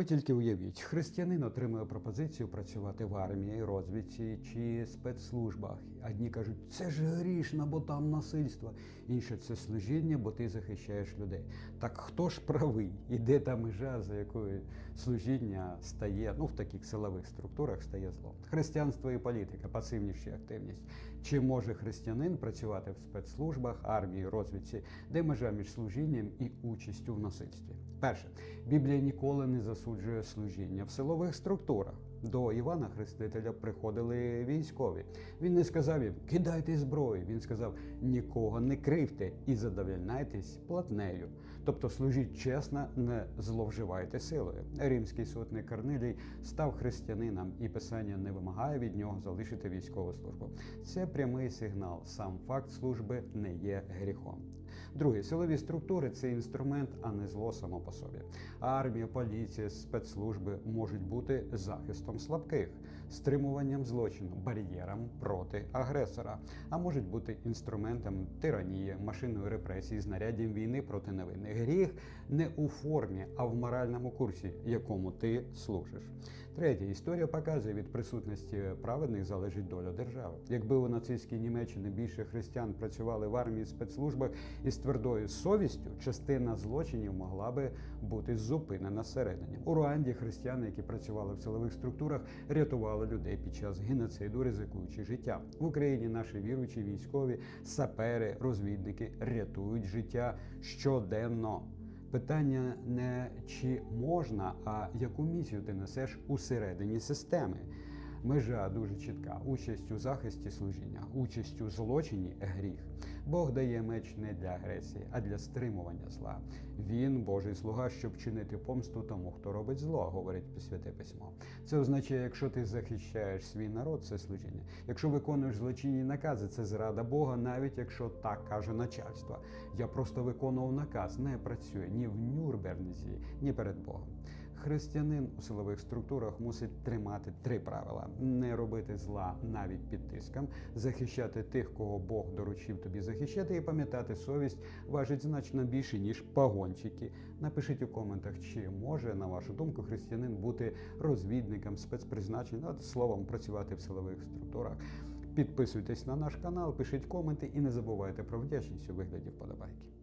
Ви тільки уявіть, християнин отримує пропозицію працювати в армії, розвідці чи спецслужбах. Одні кажуть, це ж грішно, бо там насильство. Інші це служіння, бо ти захищаєш людей. Так хто ж правий? І де та межа, за якою служіння стає, ну в таких силових структурах стає злом? Християнство і політика, пасивність чи активність. Чи може християнин працювати в спецслужбах, армії, розвідці, де межа між служінням і участю в насильстві? Перше, Біблія ніколи не засуджує служіння в силових структурах. До Івана Хрестителя приходили військові. Він не сказав їм кидайте зброю. Він сказав нікого не кривте і задовольняйтесь платнею. Тобто служіть чесно, не зловживайте силою. Римський сотник Корнилій став християнином, і писання не вимагає від нього залишити військову службу. Це прямий сигнал. Сам факт служби не є гріхом. Друге, силові структури це інструмент, а не зло само по собі. Армія, поліція, спецслужби можуть бути захистом слабких, стримуванням злочину, бар'єром проти агресора, а можуть бути інструментом тиранії, машинної репресії, знаряддям війни проти невинних. Гріх не у формі, а в моральному курсі, якому ти служиш. Третє, історія показує, від присутності праведних залежить доля держави. Якби у нацистській Німеччині більше християн працювали в армії спецслужбах із твердою совістю, частина злочинів могла би бути зупинена всередині. У Руанді християни, які працювали в силових структурах, рятували людей під час геноциду, ризикуючи життя. В Україні наші віруючі військові, сапери, розвідники рятують життя щоденно. Питання не чи можна, а яку місію ти несеш усередині системи. Межа дуже чітка: участь у захисті служіння, участь у злочині гріх. Бог дає меч не для агресії, а для стримування зла. Він Божий слуга, щоб чинити помсту тому, хто робить зло, говорить святе письмо. Це означає, якщо ти захищаєш свій народ, це служіння. Якщо виконуєш злочинні накази, це зрада Бога, навіть якщо так каже начальство. Я просто виконував наказ, не працює ні в Нюрнберзі, ні перед Богом. Християнин у силових структурах мусить тримати три правила: не робити зла навіть під тиском, захищати тих, кого Бог доручив тобі захищати, і пам'ятати совість важить значно більше ніж пагончики. Напишіть у коментах, чи може на вашу думку християнин бути розвідником, спецпризначенням, ну, словом, працювати в силових структурах. Підписуйтесь на наш канал, пишіть коменти і не забувайте про вдячність у вигляді вподобайки.